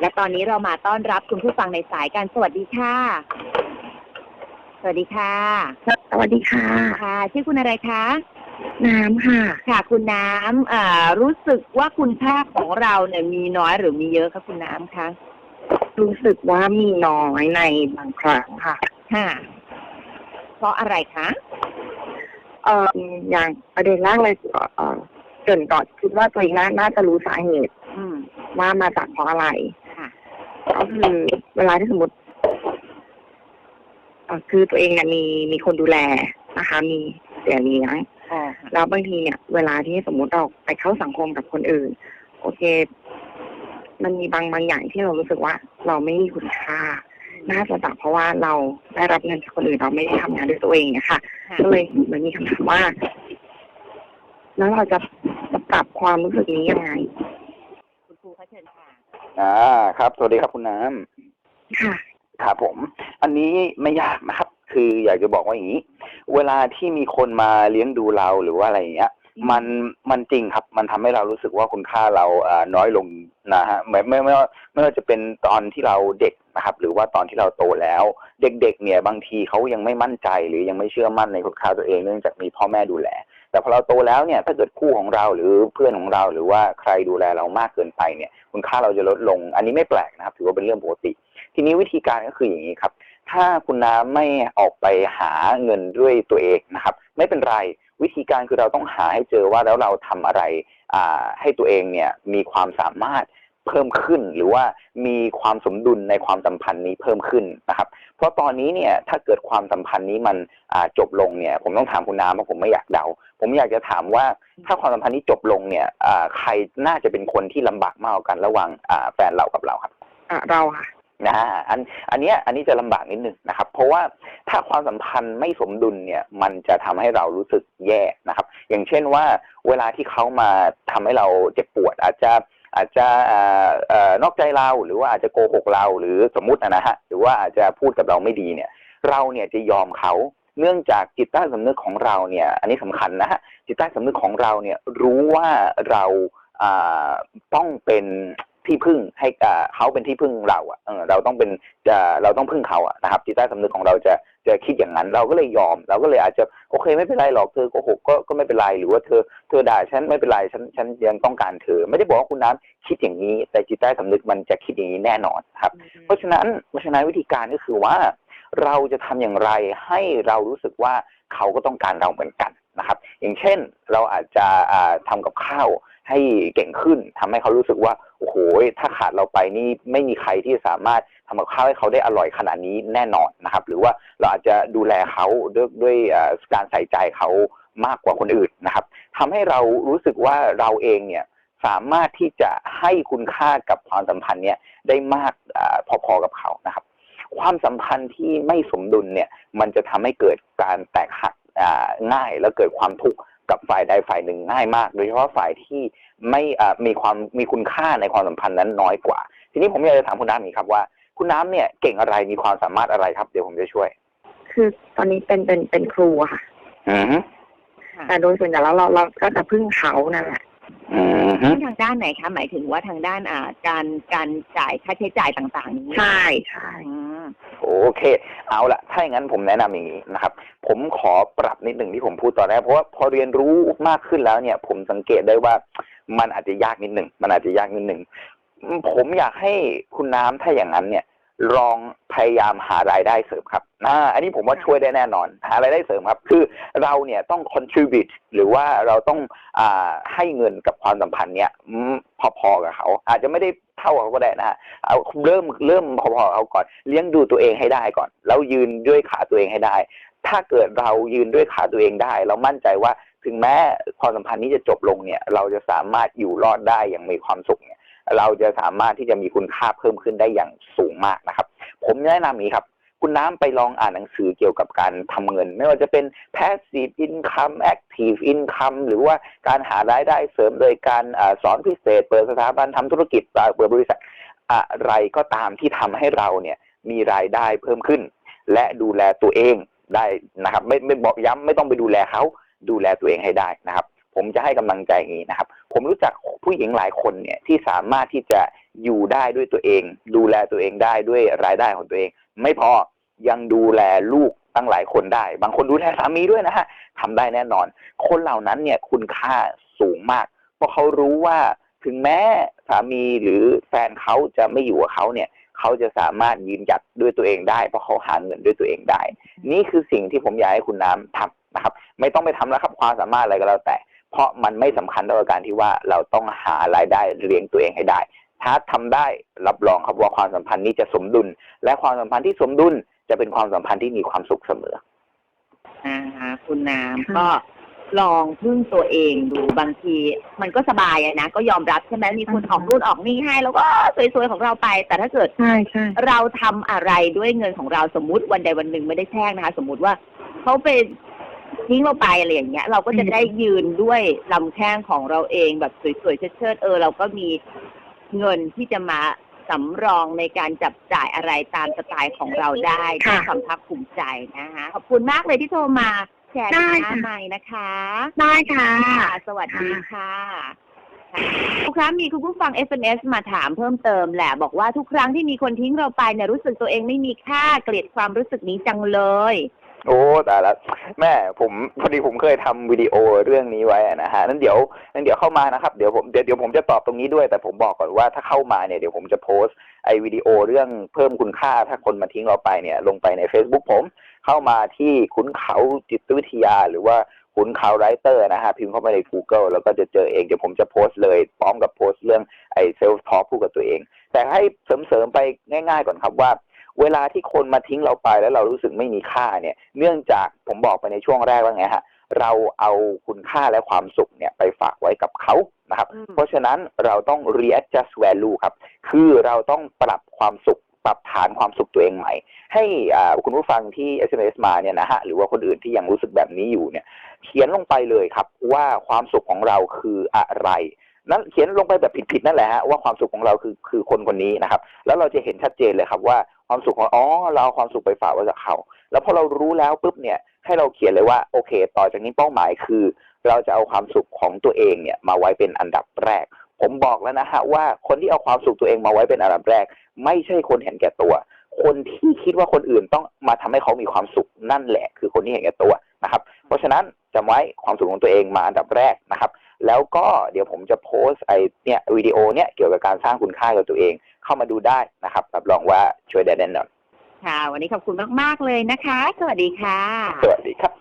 และตอนนี้เรามาต้อนรับคุณผู้ฟังในสายกันสวัสดีค่ะ สวัสดีค่ะ สวัสดีค่ะ ค่ะ ชื่อคุณอะไรคะ น้ำค่ะ ค่ะ คุณน้ำอ่ารู้สึกว่าคุณค่าของเราเนี่ยมีน้อยหรือมีเยอะคะคุณน้ำคะ รู้สึกว่ามีน้อยในบางครั้งค่ะ ค่ะ เพราะอะไรคะ เอ่ออย่างประเด็นแรกเลยเอ่อเกรินก่อนคิดว่าตัวเองน่าน่าจะรู้สาเหตุอืม ว่ามาจากเพราะอะไรค่ะ ก็คือเวลาที่สมมติเอ่อคือตัวเองเนี่ยมีมีคนดูแลนะคะ มีเสียเลี้ยงอ๋อค่ะแล้วบางทีเนี่ย เวลาที่สมมุติเราไปเข้าสังคมกับคนอื่น โอเค มันมีบางบางอย่างที่เรารู้สึกว่า เราไม่มีคุณค่าน่าจะจากเพราะว่าเราได้รับเงินจากคนอื่นเราไม่ได้ทำงานด้วยตัวเองเนี่ยค่ะค่ะก็เลยเหมือนมีคำถามว่า แล้วเราจะจะปรับความรู้สึกนี้ยังไง คุณครูเขาเชิญค่ะ อ่าครับ สวัสดีครับคุณน้ำค่ะครับผม อันนี้ไม่ยากนะครับ คืออยากจะบอกว่าอย่างนี้ เวลาที่มีคนมาเลี้ยงดูเราหรือว่าอะไรอย่างเงี้ย มันมันจริงครับ มันทำให้เรารู้สึกว่าคุณค่าเราอ่าน้อยลงนะฮะไม่ไม่ไม่ว่าไม่ว่าจะเป็นตอนที่เราเด็กนะครับ หรือว่าตอนที่เราโตแล้ว เด็ก ๆ เนี่ยบางทีเขายังไม่มั่นใจหรือยังไม่เชื่อมั่นในคุณค่าตัวเองเนื่องจากมีพ่อแม่ดูแล แต่พอเราโตแล้วเนี่ยถ้าเกิดคู่ของเราหรือเพื่อนของเราหรือว่าใครดูแลเรามากเกินไปเนี่ยคุณค่าเราจะลดลง อันนี้ไม่แปลกนะครับ ถือว่าเป็นเรื่องปกติ ทีนี้วิธีการก็คืออย่างนี้ครับ ถ้าคุณน้ำไม่ออกไปหาเงินด้วยตัวเองนะครับ ไม่เป็นไรวิธีการคือเราต้องหาให้เจอว่าแล้วเราทำอะไรให้ตัวเองเนี่ยมีความสามารถ เพิ่มขึ้น หรือว่ามีความสมดุลในความสัมพันธ์นี้เพิ่มขึ้นนะครับ เพราะตอนนี้เนี่ยถ้าเกิดความสัมพันธ์นี้มันอ่าจบลงเนี่ย ผมต้องถามคุณน้ำเพราะผมไม่อยากเดา ผมอยากจะถามว่าถ้าความสัมพันธ์นี้จบลงเนี่ยอ่าใครน่าจะเป็นคนที่ลำบากมากกว่ากันระหว่างอ่าแฟนเรากับเราครับอะเราค่ะนะฮะอันอันเนี้ยอันนี้จะลำบากนิดนึงนะครับ เพราะว่าถ้าความสัมพันธ์ไม่สมดุลเนี่ย มันจะทำให้เรารู้สึกแย่นะครับ อย่างเช่นว่าเวลาที่เขามาทำให้เราเจ็บปวดอาจจะ อาจจะเอ่อเอ่อนอกใจเราหรือว่าอาจจะโกหกเราหรือสมมุตินะฮะหรือว่าอาจจะพูดกับเราไม่ดีเนี่ย เราเนี่ยจะยอมเขาเนื่องจากจิตใต้สำนึกของเราเนี่ย อันนี้สำคัญนะฮะจิตใต้สำนึกของเราเนี่ยรู้ว่าเราอ่าต้องเป็น ที่พึ่งให้อ่าเขาเป็นที่พึ่งเราอะเออเราต้องเป็นจะเราต้องพึ่งเขาอะนะครับจิตใต้สำนึกของเราจะจะคิดอย่างนั้น เราก็เลยยอม เราก็เลยอาจจะโอเคไม่เป็นไรหรอกเธอโกหกก็ก็ไม่เป็นไรหรือว่าเธอเธอด่าฉันไม่เป็นไรฉันฉันยังต้องการเธอ ไม่ได้บอกว่าคุณน้ำคิดอย่างนี้ แต่จิตใต้สำนึกมันจะคิดอย่างนี้แน่นอนครับ เพราะฉะนั้นเพราะฉะนั้นวิธีการก็คือว่า เราจะทำอย่างไรให้เรารู้สึกว่าเขาก็ต้องการเราเหมือนกันนะครับ อย่างเช่นเราอาจจะอ่าทำกับข้าว ให้เก่งขึ้นทำให้เขารู้สึกว่าโอ้โหถ้าขาดเราไปนี่ไม่มีใครที่สามารถทำกับข้าวให้เขาได้อร่อยขนาดนี้แน่นอนนะครับ หรือว่าเราอาจจะดูแลเขาด้วยด้วยการใส่ใจเขามากกว่าคนอื่นนะครับทำให้เรารู้สึกว่าเราเองเนี่ยสามารถที่จะให้คุณค่ากับความสัมพันธ์เนี่ยได้มากอพอๆกับเขานะครับ ความสัมพันธ์ที่ไม่สมดุลเนี่ยมันจะทำให้เกิดการแตกหักง่ายแล้วเกิดความทุกข์ กับฝ่ายใดฝ่ายหนึ่งง่ายมาก โดยเฉพาะฝ่ายที่ไม่อ่ามีความมีคุณค่าในความสัมพันธ์นั้นน้อยกว่า ทีนี้ผมอยากจะถามคุณน้ำอย่างนี้ครับว่าคุณน้ำเนี่ยเก่งอะไรมีความสามารถอะไรครับเดี๋ยวผมจะช่วย คือตอนนี้เป็นเป็นเป็นครูอะค่ะอือฮึค่ะแต่โดยส่วนใหญ่แล้วเราเราก็จะพึ่งเขานั่นแหละอือฮึทางด้านไหนคะหมายถึงว่าทางด้านอ่าการการจ่ายค่าใช้จ่ายต่างๆนี้ใช่ใช่อืม โอเค เอาละถ้าอย่างนั้นผมแนะนำอย่างนี้นะครับ ผมขอปรับนิดหนึ่งที่ผมพูดตอนแรกเพราะว่าพอเรียนรู้มากขึ้นแล้วเนี่ย ผมสังเกตได้ว่ามันอาจจะยากนิดหนึ่งมันอาจจะยากนิดหนึ่งผมอยากให้คุณน้ำถ้าอย่างนั้นเนี่ย ลองพยายามหารายได้เสริมครับอ่าอันนี้ผมว่าช่วยได้แน่นอน หารายได้เสริมครับ คือเราเนี่ยต้อง contribute หรือว่าเราต้องอ่าให้เงินกับความสัมพันธ์เนี่ยอืมพอๆกับเขา อาจจะไม่ได้เท่าเขาก็ได้นะฮะเอาเริ่มเริ่มพอๆเอาก่อน เลี้ยงดูตัวเองให้ได้ก่อน แล้วยืนด้วยขาตัวเองให้ได้ ถ้าเกิดเรายืนด้วยขาตัวเองได้ เรามั่นใจว่าถึงแม้ความสัมพันธ์นี้จะจบลงเนี่ย เราจะสามารถอยู่รอดได้อย่างมีความสุขเนี่ย เราจะสามารถที่จะมีคุณค่าเพิ่มขึ้นได้อย่างสูงมากนะครับ ผมแนะนำนี้ครับ คุณน้ำไปลองอ่านหนังสือเกี่ยวกับการทำเงิน ไม่ว่าจะเป็น passive income active income หรือว่าการหารายได้เสริมโดยการอสอนพิเศษ เปิดสถาบันทำธุรกิจเปิดบริษัทอะไรก็ตามที่ทำให้เราเนี่ยมีรายได้เพิ่มขึ้น และดูแลตัวเองได้นะครับ ไม่ไม่บอกย้ำไม่ต้องไปดูแลเขาดูแลตัวเองให้ได้นะครับ ผมจะให้กำลังใจอย่างนี้นะครับ ผมรู้จักผู้หญิงหลายคนเนี่ยที่สามารถที่จะอยู่ได้ด้วยตัวเอง ดูแลตัวเองได้ด้วยรายได้ของตัวเอง ไม่พอยังดูแลลูกตั้งหลายคนได้ บางคนดูแลสามีด้วยนะฮะทำได้แน่นอน คนเหล่านั้นเนี่ยคุณค่าสูงมาก เพราะเขารู้ว่าถึงแม้สามีหรือแฟนเขาจะไม่อยู่กับเขาเนี่ยเขาจะสามารถยืนหยัดด้วยตัวเองได้ เพราะเขาหาเงินด้วยตัวเองได้ นี่คือสิ่งที่ผมอยากให้คุณน้ำทำนะครับ ไม่ต้องไปทำแล้วครับความสามารถอะไรก็แล้วแต่ เพราะมันไม่สำคัญเท่ากับการที่ว่าเราต้องหารายได้เลี้ยงตัวเองให้ได้ ถ้าทำได้รับรองครับว่าความสัมพันธ์นี้จะสมดุล และความสัมพันธ์ที่สมดุลจะเป็นความสัมพันธ์ที่มีความสุขเสมออ่าคุณน้ำค่ะก็ลองพึ่งตัวเองดูบางที มันก็สบายอะนะ ก็ยอมรับใช่ไหมมีคนออกรุ่นออกนี่ให้ แล้วก็สวยๆของเราไป แต่ถ้าเกิดใช่ใช่เราทำอะไรด้วยเงินของเราสมมุติวันใดวันหนึ่งไม่ได้แช่งนะคะ สมมุติว่าเขาไป ทิ้งเราไปอะไรอย่างเงี้ย เราก็จะได้ยืนด้วยลำแข้งของเราเองแบบสวยๆเชิดๆเออ เราก็มีเงินที่จะมาสำรองในการจับจ่ายอะไรตามสไตล์ของเราได้ด้วยความภาคภูมิใจนะคะขอบคุณมากเลยที่โทรมาแชร์กันมาใหม่นะคะได้ค่ะ ค่ะสวัสดีค่ะทุกครั้งมีคุณผู้ฟัง SMS มาถามเพิ่มเติมแหละ บอกว่าทุกครั้งที่มีคนทิ้งเราไปเนี่ยรู้สึกตัวเองไม่มีค่าเกลียดความรู้สึกนี้จังเลย โอ้แต่ละแม่ผมพอดีผมเคยทำวิดีโอเรื่องนี้ไว้นะฮะนั้นเดี๋ยวนั้นเดี๋ยวเข้ามานะครับเดี๋ยวผมเดี๋ยวเดี๋ยวผมจะตอบตรงนี้ด้วย แต่ผมบอกก่อนว่าถ้าเข้ามาเนี่ยเดี๋ยวผมจะโพสต์ไอวิดีโอเรื่องเพิ่มคุณค่าถ้าคนมาทิ้งเราไปเนี่ย ลงไปใน Facebook ผมเข้ามาที่ขุนเขาจิตวิทยา หรือว่าขุนเขาไรเตอร์นะฮะพิมพ์เข้าไปใน Google แล้วก็จะเจอเองเดี๋ยวผมจะโพสต์เลยพร้อมกับโพสต์เรื่องไอเซลฟ์ทอพูดกับตัวเอง แต่ให้เสริมๆไปง่าย ๆ ก่อนครับว่า เวลาที่คนมาทิ้งเราไปแล้วเรารู้สึกไม่มีค่าเนี่ย เนื่องจากผมบอกไปในช่วงแรกว่าไงฮะเราเอาคุณค่าและความสุขเนี่ยไปฝากไว้กับเขานะครับอืมเพราะฉะนั้นเราต้อง readjust value ครับ คือเราต้องปรับความสุขปรับฐานความสุขตัวเองใหม่ ให้อ่าคุณผู้ฟังที่ SMS มาเนี่ยนะฮะหรือว่าคนอื่นที่ยังรู้สึกแบบนี้อยู่เนี่ย เขียนลงไปเลยครับว่าความสุขของเราคืออะไร นั้นเขียนลงไปแบบผิดๆนั่นแหละฮะว่าความสุขของเราคือคือคนคนนี้นะครับ แล้วเราจะเห็นชัดเจนเลยครับว่าความสุขของอ๋อเราเอาความสุขไปฝากไว้กับเขา แล้วพอเรารู้แล้วปุ๊บเนี่ยให้เราเขียนเลยว่าโอเค ต่อจากนี้เป้าหมายคือ เราจะเอาความสุขของตัวเองเนี่ยมาไว้เป็นอันดับแรก ผมบอกแล้วนะฮะว่าคนที่เอาความสุขตัวเองมาไว้เป็นอันดับแรก ไม่ใช่คนเห็นแก่ตัว คนที่คิดว่าคนอื่นต้องมาทำให้เขามีความสุขนั่นแหละ คือคนที่เห็นแก่ตัวนะครับ เพราะฉะนั้นจำไว้ความสุขของตัวเองมาอันดับแรกนะครับ แล้วก็เดี๋ยวผมจะโพสต์ไอเนี่ยวิดีโอเนี่ยเกี่ยวกับการสร้างคุณค่ากับตัวเอง เข้ามาดูได้นะครับรับรองว่าช่วยได้แน่นอนค่ะ วันนี้ขอบคุณมาก ๆ เลยนะคะ สวัสดีค่ะ สวัสดีครับ